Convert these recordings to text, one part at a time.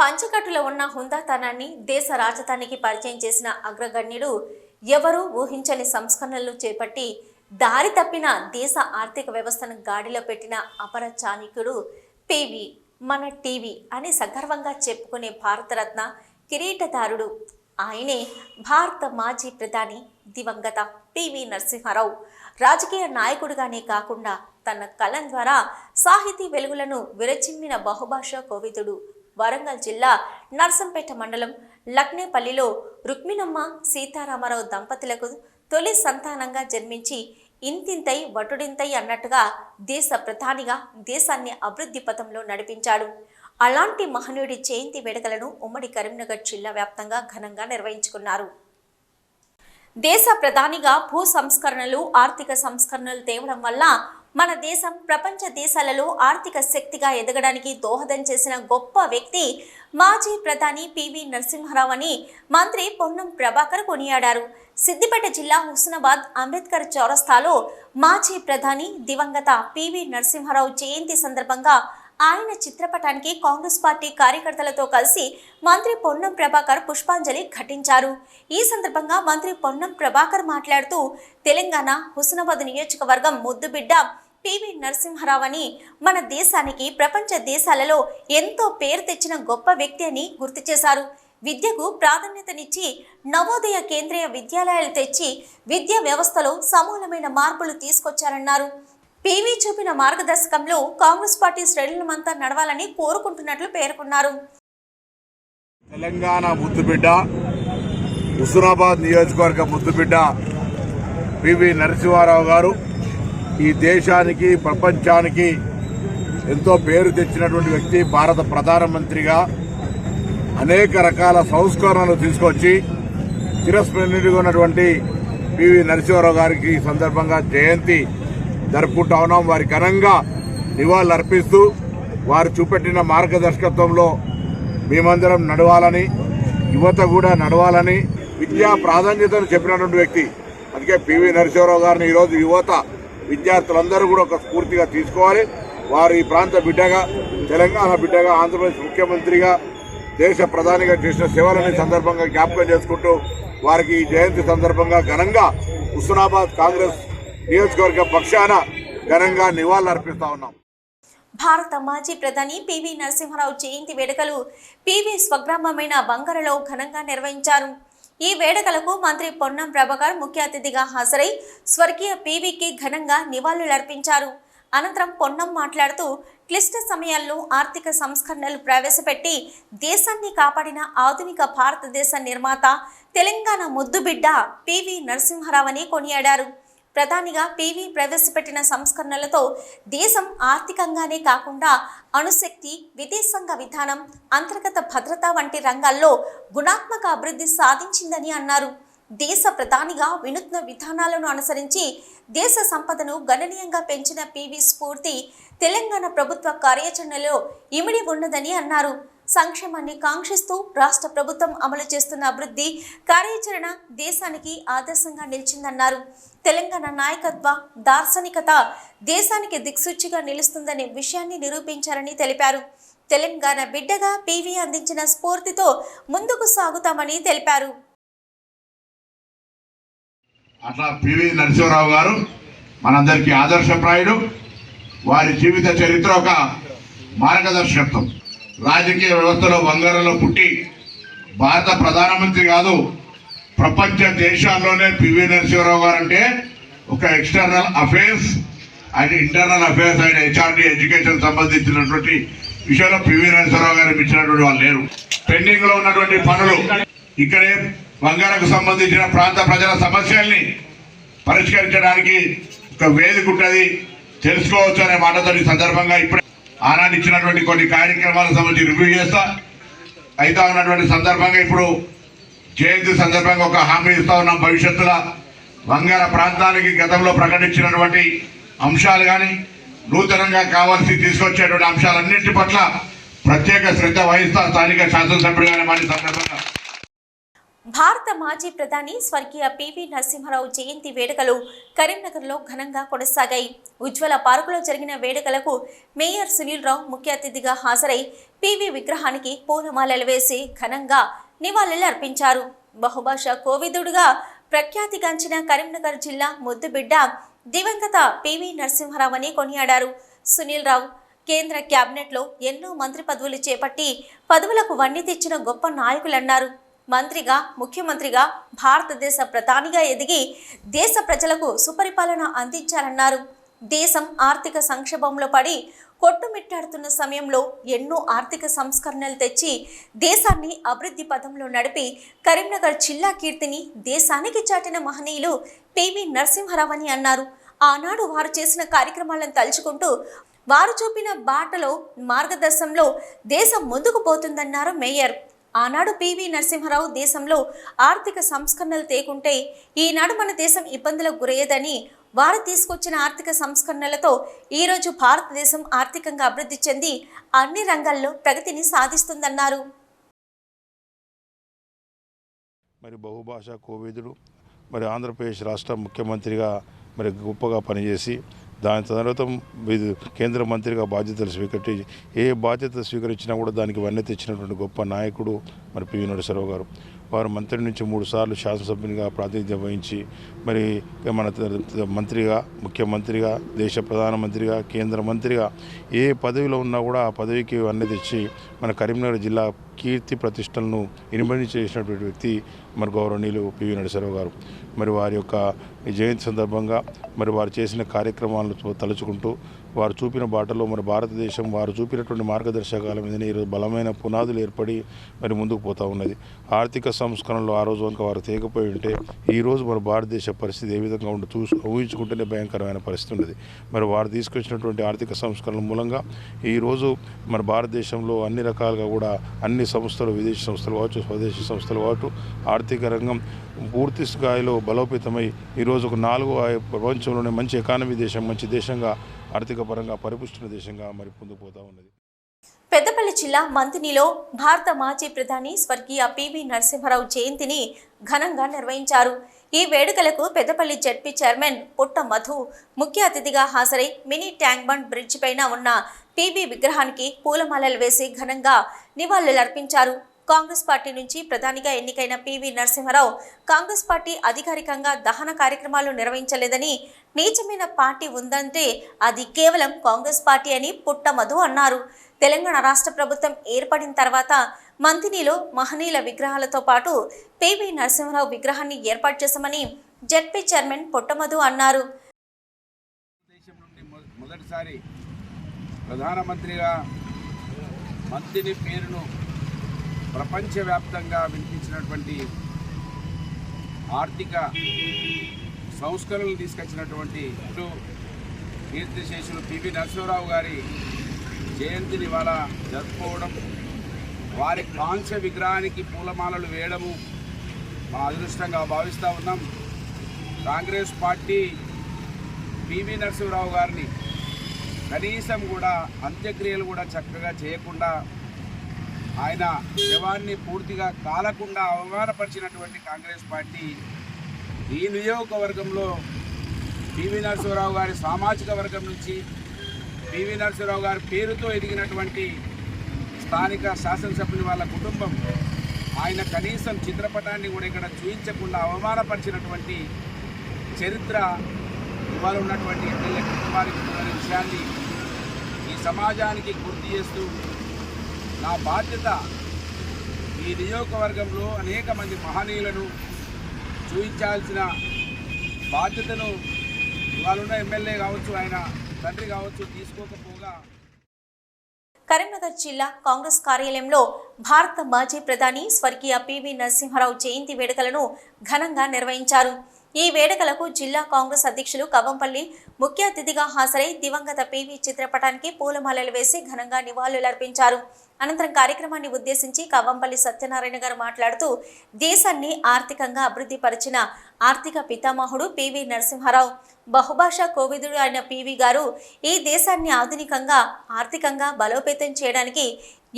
పంచకట్టులో ఉన్న హుందాతనాన్ని దేశ రాజధానికి పరిచయం చేసిన అగ్రగణ్యుడు ఎవరూ ఊహించని సంస్కరణలు చేపట్టి దారి తప్పిన దేశ ఆర్థిక వ్యవస్థను గాడిలో పెట్టిన అపర చాణిక్యుడు పివి మన టీవీ అని సగర్వంగా చెప్పుకునే భారతరత్న కిరీటదారుడు. ఆయనే భారత మాజీ ప్రధాని దివంగత పివి నరసింహారావు. రాజకీయ నాయకుడిగానే కాకుండా తన కలం ద్వారా సాహితీ వెలుగులను విరచిమ్మిన బహుభాషా కోవిదుడు వరంగల్ జిల్లా నర్సంపేట మండలం లక్నేపల్లిలో రుక్మిణమ్మ సీతారామరావు దంపతులకు తొలి సంతానంగా జన్మించి ఇంతింతై వటుడింతై అన్నట్టుగా దేశ ప్రధానిగా దేశాన్ని అభివృద్ధి పథంలో నడిపించాడు. అలాంటి మహనీయుడి జయంతి వేడుకలను ఉమ్మడి కరీంనగర్ జిల్లా వ్యాప్తంగా ఘనంగా నిర్వహించుకున్నారు. దేశ ప్రధానిగా భూ సంస్కరణలు ఆర్థిక సంస్కరణలు తేవడం వల్ల మన దేశం ప్రపంచ దేశాలలో ఆర్థిక శక్తిగా ఎదగడానికి దోహదం చేసిన గొప్ప వ్యక్తి మాజీ ప్రధాని పివి నరసింహారావు అని మంత్రి పొన్నం ప్రభాకర్ కొనియాడారు. సిద్దిపేట జిల్లా హుస్నాబాద్ అంబేద్కర్ చౌరస్తాలో మాజీ ప్రధాని దివంగత పివి నరసింహారావు జయంతి సందర్భంగా ఆయన చిత్రపటానికి కాంగ్రెస్ పార్టీ కార్యకర్తలతో కలిసి మంత్రి పొన్నం ప్రభాకర్ పుష్పాంజలి ఘటించారు. ఈ సందర్భంగా మంత్రి పొన్నం ప్రభాకర్ మాట్లాడుతూ తెలంగాణ హుస్నాబాద్ నియోజకవర్గం ముద్దుబిడ్డ పివి నరసింహరావు అని మన దేశానికి ప్రపంచ దేశాలలో ఎంతో పేరు తెచ్చిన గొప్ప వ్యక్తి అని గుర్తు చేశారు. విద్యకు ప్రాధాన్యతనిచ్చి నవోదయ కేంద్రీయ విద్యాలయాలు తెచ్చి విద్యా వ్యవస్థలో సమూలమైన మార్పులు తీసుకొచ్చారన్నారు. పీవీ చూపిన మార్గదర్శకంలో కాంగ్రెస్ పార్టీ శ్రేణులమంతా నడవాలని కోరుకుంటున్నట్లు పేర్కొన్నారు. తెలంగాణ ముద్దుబిడ్డ హుస్నాబాద్ నియోజకవర్గ ముద్దుబిడ్డ పివి నరసింహారావు గారు ఈ దేశానికి ప్రపంచానికి ఎంతో పేరు తెచ్చినటువంటి వ్యక్తి భారత ప్రధానమంత్రిగా అనేక రకాల సంస్కరణలు తీసుకొచ్చి చిరస్మరణీయుడిగా ఉన్నటువంటి పివి నరసింహారావు గారికి ఈ సందర్భంగా జయంతి జరుపుకుంటా ఉన్నాం. వారి ఘనంగా నివాళులర్పిస్తూ వారు చూపెట్టిన మార్గదర్శకత్వంలో మేమందరం నడవాలని యువత కూడా నడవాలని విద్యా ప్రాధాన్యతను చెప్పినటువంటి వ్యక్తి. అందుకే పివి నరసింహరావు గారిని ఈరోజు యువత విద్యార్థులందరూ కూడా ఒక స్ఫూర్తిగా తీసుకోవాలి. వారు ఈ ప్రాంత బిడ్డగా తెలంగాణ బిడ్డగా ఆంధ్రప్రదేశ్ ముఖ్యమంత్రిగా దేశ ప్రధానిగా చేసిన సేవలని సందర్భంగా జ్ఞాపకం చేసుకుంటూ వారికి ఈ జయంతి సందర్భంగా ఘనంగా హుస్నాబాద్ కాంగ్రెస్ నియోజకవర్గ పక్షాన ఘనంగా నివాళులర్పిస్తా ఉన్నాం. భారత మాజీ ప్రధాని పివి నరసింహారావు జయంతి వేడుకలు పివి స్వగ్రామమైన బంగారలో ఘనంగా నిర్వహించారు. ఈ వేడుకలకు మంత్రి పొన్నం ప్రభాకర్ ముఖ్య అతిథిగా హాజరై స్వర్గీయ పివికి ఘనంగా నివాళులర్పించారు. అనంతరం పొన్నం మాట్లాడుతూ క్లిష్ట సమయాల్లో ఆర్థిక సంస్కరణలు ప్రవేశపెట్టి దేశాన్ని కాపాడిన ఆధునిక భారతదేశ నిర్మాత తెలంగాణ ముద్దుబిడ్డ పివి నరసింహారావు అని కొనియాడారు. ప్రధానిగా పీవీ ప్రవేశపెట్టిన సంస్కరణలతో దేశం ఆర్థికంగానే కాకుండా అణుశక్తి విదేశాంగ విధానం అంతర్గత భద్రత వంటి రంగాల్లో గుణాత్మక అభివృద్ధి సాధించిందని అన్నారు. దేశ ప్రధానిగా వినూత్న విధానాలను అనుసరించి దేశ సంపదను గణనీయంగా పెంచిన పీవీ స్ఫూర్తి తెలంగాణ ప్రభుత్వ కార్యాచరణలో ఇమిడి ఉన్నదని అన్నారు. సంక్షేమాన్ని కాంక్షిస్తూ రాష్ట్ర ప్రభుత్వం అమలు చేస్తున్న అభివృద్ధి కార్యాచరణ దేశానికి ఆదర్శంగా నిలిచిందన్నారు. తెలంగాణ నాయకత్వ దార్శనికత దేశానికి దిక్సూచిగా నిలుస్తుందనే విషయాన్ని నిరూపించారని తెలిపారు. తెలంగాణ బిడ్డగా పీవీ అందించిన స్ఫూర్తితో ముందుకు సాగుతామని తెలిపారు. అట్లా పివి నరసింహరావు గారు మనందరికీ ఆదర్శప్రాయుడు. వారి జీవిత చరిత్ర ఒక మార్గదర్శకత్వం. రాజకీయ వ్యవస్థలో బంగారంలో పుట్టి భారత ప్రధానమంత్రి కాదు ప్రపంచ దేశాల్లోనే పివి నరసింహరావు గారు అంటే ఒక external affairs and internal affairs and HRD education సంబంధించినటువంటి విషయంలో పివి నరసింహరావు గారు ఇచ్చినటువంటి వాళ్ళు లేరు. పెండింగ్లో ఉన్నటువంటి పనులు ఇక్కడే బంగారకు సంబంధించిన ప్రాంత ప్రజల సమస్యల్ని పరిష్కరించడానికి ఒక వేదిక ఉంటుంది. తెలుసుకోవచ్చు అనే మాటతో సందర్భంగా ఇప్పుడే ఆనాడు ఇచ్చినటువంటి కొన్ని కార్యక్రమాలకు సంబంధించి రివ్యూ చేస్తా. అయితే ఉన్నటువంటి సందర్భంగా ఇప్పుడు జయంతి సందర్భంగా ఒక హామీ ఇస్తా ఉన్నాం భవిష్యత్తులో. బంగార ప్రాంతానికి గతంలో ప్రకటించినటువంటి అంశాలు కానీ నూతనంగా కావాల్సి తీసుకొచ్చేటువంటి అంశాలన్నింటి పట్ల ప్రత్యేక శ్రద్ధ వహిస్తా స్థానిక శాసనసభ్యుడిగానే మన సందర్భంగా భారత మాజీ ప్రధాని స్వర్గీయ పివి నరసింహారావు జయంతి వేడుకలు కరీంనగర్లో ఘనంగా కొనసాగాయి. ఉజ్వల పార్కులో జరిగిన వేడుకలకు మేయర్ సునీల్ రావు ముఖ్య అతిథిగా హాజరై పివి విగ్రహానికి పూలమాలలు వేసి ఘనంగా నివాళులు అర్పించారు. బహుభాషా కోవిదుడుగా ప్రఖ్యాతిగాంచిన కరీంనగర్ జిల్లా ముద్దుబిడ్డ దివంగత పివి నరసింహారావు అని కొనియాడారు. సునీల్ రావు కేంద్ర క్యాబినెట్లో ఎన్నో మంత్రి పదవులు చేపట్టి పదవులకు వన్నీ తెచ్చిన గొప్ప నాయకులన్నారు. మంత్రిగా ముఖ్యమంత్రిగా భారతదేశ ప్రధానిగా ఎదిగి దేశ ప్రజలకు సుపరిపాలన అందించాలన్నారు. దేశం ఆర్థిక సంక్షోభంలో పడి కొట్టుమిట్టాడుతున్న సమయంలో ఎన్నో ఆర్థిక సంస్కరణలు తెచ్చి దేశాన్ని అభివృద్ధి పథంలో నడిపి కరీంనగర్ జిల్లా కీర్తిని దేశానికి చాటిన మహనీయులు పివి నరసింహారావు అని అన్నారు. ఆనాడు వారు చేసిన కార్యక్రమాలను తలుచుకుంటూ వారు చూపిన బాటలో మార్గదర్శంలో దేశం ముందుకు పోతుందన్నారు మేయర్. ఆనాడు పివి నరసింహారావు దేశంలో ఆర్థిక సంస్కరణలు తేకుంటే ఈనాడు మన దేశం ఇబ్బందులకు గురయ్యేదని వారు తీసుకొచ్చిన ఆర్థిక సంస్కరణలతో ఈరోజు భారతదేశం ఆర్థికంగా అభివృద్ధి చెంది అన్ని రంగాల్లో ప్రగతిని సాధిస్తుందన్నారు. మరి బహుభాషా కోవిదుడు మరి ఆంధ్రప్రదేశ్ రాష్ట్ర ముఖ్యమంత్రిగా మరి గొప్పగా పనిచేసి దాని తర్వాత ఇది కేంద్ర మంత్రిగా బాధ్యతలు స్వీకరించి ఏ బాధ్యత స్వీకరించినా కూడా దానికి వన్నె తెచ్చినటువంటి గొప్ప నాయకుడు మరి పివి నరసరావు గారు. వారు మంత్రి నుంచి మూడు సార్లు శాసనసభ్యునిగా ప్రాతినిధ్యం వహించి మరి మన మంత్రిగా ముఖ్యమంత్రిగా దేశ ప్రధానమంత్రిగా కేంద్ర మంత్రిగా ఏ పదవిలో ఉన్నా కూడా ఆ పదవికి అన్నీ తెచ్చి మన కరీంనగర్ జిల్లా కీర్తి ప్రతిష్టలను ఇనుమడి చేసినటువంటి వ్యక్తి మరి గౌరవనీయులు పివి నరసరావు గారు. మరి వారి యొక్క జయంతి సందర్భంగా మరి వారు చేసిన కార్యక్రమాలను తలుచుకుంటూ వారు చూపిన బాటలో మరి భారతదేశం వారు చూపినటువంటి మార్గదర్శకాల మీదనే ఈరోజు బలమైన పునాదులు ఏర్పడి మరి ముందుకు పోతూ ఉన్నది. ఆర్థిక సంస్కరణలు ఆ రోజు కనుక వారు తేకపోయి ఉంటే ఈరోజు మన భారతదేశ పరిస్థితి ఏ విధంగా ఉండి చూసు ఊహించుకుంటేనే భయంకరమైన పరిస్థితి ఉన్నది. మరి వారు తీసుకొచ్చినటువంటి ఆర్థిక సంస్కరణల మూలంగా ఈరోజు మన భారతదేశంలో అన్ని రకాలుగా కూడా అన్ని సంస్థలు విదేశీ సంస్థలు కావచ్చు స్వదేశీ సంస్థలు కావచ్చు ఆర్థిక రంగం పూర్తి స్థాయిలో బలోపేతమై ఈరోజు ఒక నాలుగో ప్రపంచంలోనే మంచి ఎకానమీ దేశం మంచి దేశంగా ఆర్థిక పరంగా పరిపుష్టిన దేశంగా మరి ముందుకు ఉన్నది. పెద్దపల్లి జిల్లా మంతినిలో భారత మాజీ ప్రధాని స్వర్గీయ పివి నరసింహారావు జయంతిని ఘనంగా నిర్వహించారు. ఈ వేడుకలకు పెద్దపల్లి జడ్పీ చైర్మన్ పుట్ట మధు ముఖ్య అతిథిగా హాజరై మినీ ట్యాంక్ బండ్ బ్రిడ్జ్ పైన ఉన్న పీబీ విగ్రహానికి పూలమాలలు వేసి ఘనంగా నివాళులర్పించారు. కాంగ్రెస్ పార్టీ నుంచి ప్రధానిగా ఎన్నికైన పివి నరసింహారావు కాంగ్రెస్ పార్టీ అధికారికంగా దహన కార్యక్రమాలు నిర్వహించలేదని నీచమైన పార్టీ ఉందంటే అది కేవలం కాంగ్రెస్ పార్టీ అని పుట్టమధు అన్నారు. తెలంగాణ రాష్ట్ర ప్రభుత్వం ఏర్పడిన తర్వాత మంతినిలో మహనీయుల విగ్రహాలతో పాటు పివి నరసింహారావు విగ్రహాన్ని ఏర్పాటు చేశామని జెడ్పీ చైర్మన్ పొట్టమధు అన్నారు. మొదటిసారి ప్రధానమంత్రిగా మంత్రిని పేరును ప్రపంచవ్యాప్తంగా వినిపించినటువంటి ఆర్థిక సంస్కరణలు తీసుకొచ్చినటువంటి కీర్తిశేషులు పివి నరసింహరావు గారి జయంతిని ఇవాళ జరుపుకోవడం వారి కాంస్య విగ్రహానికి పూలమాలలు వేయడము మా అదృష్టంగా భావిస్తూ ఉన్నాం. కాంగ్రెస్ పార్టీ పివి నరసింహరావు గారిని కనీసం కూడా అంత్యక్రియలు కూడా చక్కగా చేయకుండా ఆయన శవాన్ని పూర్తిగా కాలకుండా అవమానపరిచినటువంటి కాంగ్రెస్ పార్టీ ఈ నియోజకవర్గంలో పివి నరసింహరావు గారి సామాజిక వర్గం నుంచి పివి నరసింహరావు గారి పేరుతో ఎదిగినటువంటి స్థానిక శాసనసభ్యుని వాళ్ళ కుటుంబం ఆయన కనీసం చిత్రపటాన్ని కూడా ఇక్కడ చూపించకుండా అవమానపరిచినటువంటి చరిత్ర ఇవాళ ఉన్నటువంటి ఎమ్మెల్యే కుటుంబానికి విషయాన్ని ఈ సమాజానికి గుర్తు చేస్తూ నా బాధ్యత ఈ నియోజకవర్గంలో అనేక మంది మహనీయులను చూపించాల్సిన బాధ్యతను ఇవాళ ఎమ్మెల్యే కావచ్చు ఆయన తండ్రి కావచ్చు తీసుకోకపోగా కరీంనగర్ జిల్లా కాంగ్రెస్ కార్యాలయంలో భారత మాజీ ప్రధాని స్వర్గీయ పివి నరసింహారావు జయంతి వేడుకలను ఘనంగా నిర్వహించారు. ఈ వేడుకలకు జిల్లా కాంగ్రెస్ అధ్యక్షులు కవంపల్లి ముఖ్య అతిథిగా హాజరై దివంగత పివి చిత్రపటానికి పూలమాలలు వేసి ఘనంగా నివాళులర్పించారు అనంతరం కార్యక్రమాన్ని ఉద్దేశించి కవంపల్లి సత్యనారాయణ గారు మాట్లాడుతూ దేశాన్ని ఆర్థికంగా అభివృద్ధి పరిచిన ఆర్థిక పితామహుడు పివి నరసింహారావు బహుభాషా కోవిదుడు అయిన పివి గారు ఈ దేశాన్ని ఆధునికంగా ఆర్థికంగా బలోపేతం చేయడానికి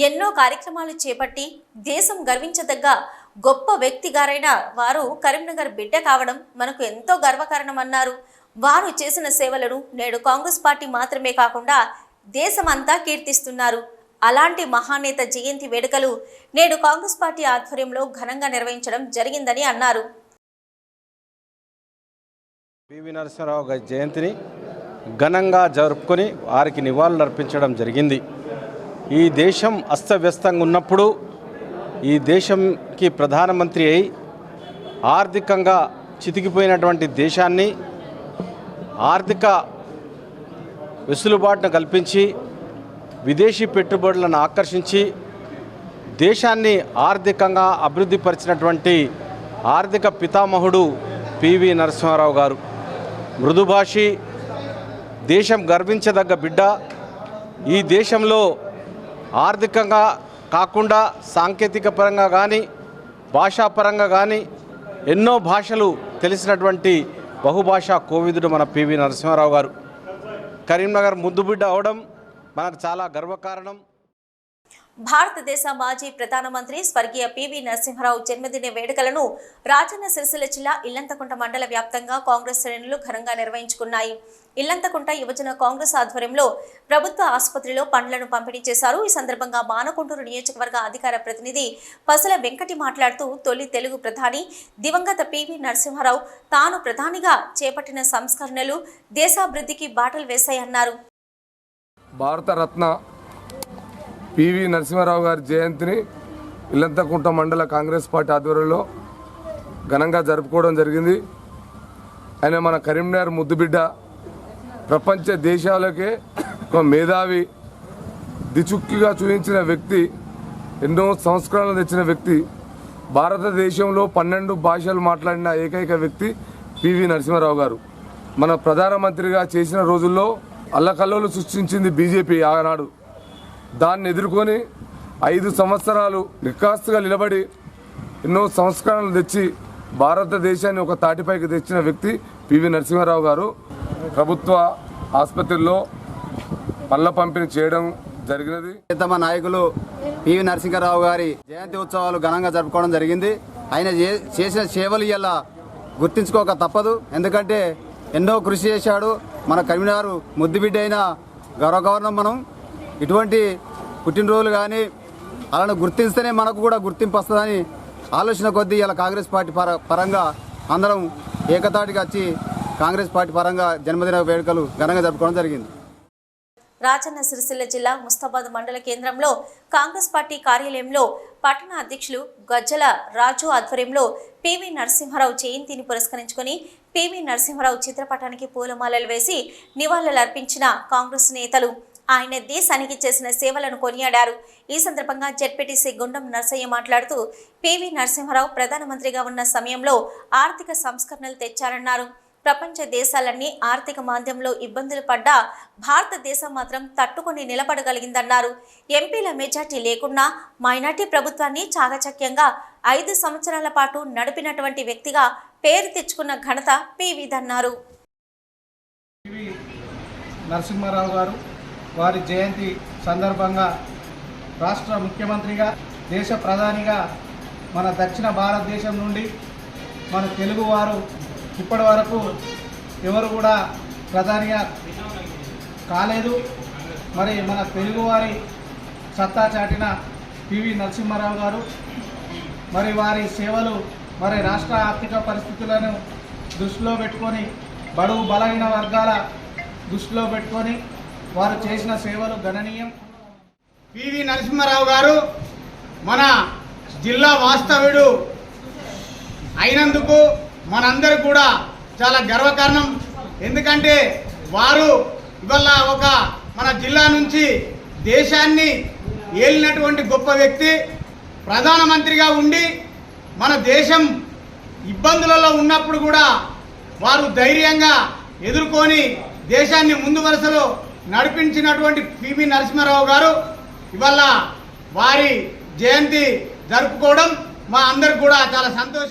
ఎన్నో కార్యక్రమాలు చేపట్టి దేశం గర్వించదగ్గ గొప్ప వ్యక్తి గారైన వారు కరీంనగర్ బిడ్డ కావడం మనకు ఎంతో గర్వకారణమన్నారు. వారు చేసిన సేవలను నేడు కాంగ్రెస్ పార్టీ మాత్రమే కాకుండా దేశమంతా కీర్తిస్తున్నారు. అలాంటి మహానేత జయంతి వేడుకలు నేడు కాంగ్రెస్ పార్టీ ఆధ్వర్యంలో ఘనంగా నిర్వహించడం జరిగిందని అన్నారు. పివి నరసింహరావు గారి జయంతిని ఘనంగా జరుపుకొని వారికి నివాళులు అర్పించడం జరిగింది. ఈ దేశం అస్తవ్యస్తంగా ఉన్నప్పుడు ఈ దేశంకి ప్రధానమంత్రి అయి ఆర్థికంగా చితికిపోయినటువంటి దేశాన్ని ఆర్థిక వెసులుబాటును కల్పించి విదేశీ పెట్టుబడులను ఆకర్షించి దేశాన్ని ఆర్థికంగా అభివృద్ధి పరిచినటువంటి ఆర్థిక పితామహుడు పివి నరసింహారావు గారు. మృదుభాషి దేశం గర్వించదగ్గ బిడ్డ. ఈ దేశంలో ఆర్థికంగా కాకుండా సాంకేతిక పరంగా కానీ భాషాపరంగా కానీ ఎన్నో భాషలు తెలిసినటువంటి బహుభాషా కోవిదుడు మన పివి నరసింహారావు గారు. కరీంనగర్ ముద్దుబిడ్డ అవడం మనకు చాలా గర్వకారణం. భారతదేశ మాజీ ప్రధానమంత్రి స్వర్గీయ పివి నరసింహారావు జన్మదిన వేడుకలను రాజన్న సిరిసిల్ల జిల్లా ఇల్లంతకుంట మండల వ్యాప్తంగా కాంగ్రెస్ శ్రేణులు ఘనంగా నిర్వహించుకున్నాయి. ఇల్లంతకుంట యువజన కాంగ్రెస్ ఆధ్వర్యంలో ప్రభుత్వ ఆసుపత్రిలో పండ్లను పంపిణీ చేశారు. ఈ సందర్భంగా మానకొండూరు నియోజకవర్గ అధికార ప్రతినిధి పసల వెంకటి మాట్లాడుతూ తొలి తెలుగు ప్రధాని దివంగత పివి నరసింహారావు తాను ప్రధానిగా చేపట్టిన సంస్కరణలు దేశాభివృద్ధికి బాటలు వేశాయన్నారు. భారతరత్న పివి నరసింహారావు గారి జయంతిని ఇల్లంతకుంట మండల కాంగ్రెస్ పార్టీ ఆధ్వర్యంలో ఘనంగా జరుపుకోవడం జరిగింది. ఆయన మన కరీంనగర్ ముద్దుబిడ్డ. ప్రపంచ దేశాలకే ఒక మేధావి దిచుక్కిగా చూపించిన వ్యక్తి ఎన్నో సంస్కరణలు తెచ్చిన వ్యక్తి భారతదేశంలో పన్నెండు భాషలు మాట్లాడిన ఏకైక వ్యక్తి పివి నరసింహారావు గారు. మన ప్రధానమంత్రిగా చేసిన రోజుల్లో అల్లకల్లోలు సృష్టించింది బీజేపీ ఆనాడు. దాన్ని ఎదుర్కొని ఐదు సంవత్సరాలు నిర్కాస్తుగా నిలబడి ఎన్నో సంస్కరణలు తెచ్చి భారతదేశాన్ని ఒక తాటిపైకి తెచ్చిన వ్యక్తి పివి నరసింహారావు గారు. ప్రభుత్వ ఆసుపత్రిలో పళ్ళ పంపిణీ చేయడం జరిగినది. తమ నాయకులు పివి నరసింహారావు గారి జయంతి ఉత్సవాలు ఘనంగా జరుపుకోవడం జరిగింది. ఆయన చే- చేసిన సేవలు ఇలా గుర్తించుకోక తప్పదు. ఎందుకంటే ఎన్నో కృషి చేశాడు. మన కరీంనగర్ ముద్దుబిడ్డ అయిన గౌరవ మనం. ఇటువంటి పుట్టినరోజులు కానీ అలానే గుర్తిస్తేనే మనకు కూడా గుర్తింపు వస్తుందని ఆలోచన కొద్దీ ఇలా కాంగ్రెస్ పార్టీ పర పరంగా అందరం ఏకతాటికి వచ్చి కాంగ్రెస్ పార్టీ పరంగా జన్మదిన వేడుకలు ఘనంగా జరుపుకోవడం జరిగింది. రాజన్న సిరిసిల్ల జిల్లా ముస్తాబాద్ మండల కేంద్రంలో కాంగ్రెస్ పార్టీ కార్యాలయంలో పట్టణ అధ్యక్షులు గజ్జల రాజు ఆధ్వర్యంలో పివి నరసింహారావు జయంతిని పురస్కరించుకొని పివి నరసింహారావు చిత్రపటానికి పూలమాలలు వేసి నివాళులర్పించిన కాంగ్రెస్ నేతలు ఆయన దేశానికి చేసిన సేవలను కొనియాడారు. ఈ సందర్భంగా జెడ్పీటీసీ గుండం నర్సయ్య మాట్లాడుతూ పివి నరసింహారావు ప్రధానమంత్రిగా ఉన్న సమయంలో ఆర్థిక సంస్కరణలు తెచ్చారన్నారు. ప్రపంచ దేశాలన్నీ ఆర్థిక మాంద్యంలో ఇబ్బందులు పడ్డా భారతదేశం మాత్రం తట్టుకొని నిలబడగలిగిందన్నారు. ఎంపీల మెజార్టీ లేకున్నా మైనార్టీ ప్రభుత్వాన్ని చాకచక్యంగా ఐదు సంవత్సరాల పాటు నడిపినటువంటి వ్యక్తిగా పేరు తెచ్చుకున్న ఘనత పీవీదన్నారు నరసింహారావు గారు వారి జయంతి సందర్భంగా రాష్ట్ర ముఖ్యమంత్రిగా దేశ ప్రధానిగా మన దక్షిణ భారతదేశం నుండి మన తెలుగువారు ఇప్పటి వరకు ఎవరు కూడా ప్రధానిగా కాలేదు. మరి మన తెలుగువారి సత్తా చాటిన పివి నరసింహారావు గారు మరి వారి సేవలు మరి రాష్ట్ర ఆర్థిక పరిస్థితులను దృష్టిలో పెట్టుకొని బడుగు బలహీన వర్గాల దృష్టిలో పెట్టుకొని వారు చేసిన సేవలు గణనీయం. పివి నరసింహారావు గారు మన జిల్లా వాస్తవ్యుడు అయినందుకు మనందరూ కూడా చాలా గర్వకారణం. ఎందుకంటే వారు ఇవాళ ఒక మన జిల్లా నుంచి దేశాన్ని ఏలినటువంటి గొప్ప వ్యక్తి ప్రధానమంత్రిగా ఉండి మన దేశం ఇబ్బందులలో ఉన్నప్పుడు కూడా వారు ధైర్యంగా ఎదుర్కొని దేశాన్ని ముందు వరుసలో నడిపించినటువంటి పివి నరసింహారావు గారు ఇవాళ వారి జయంతి జరుపుకోవడం మా అందరికి కూడా చాలా సంతోషం.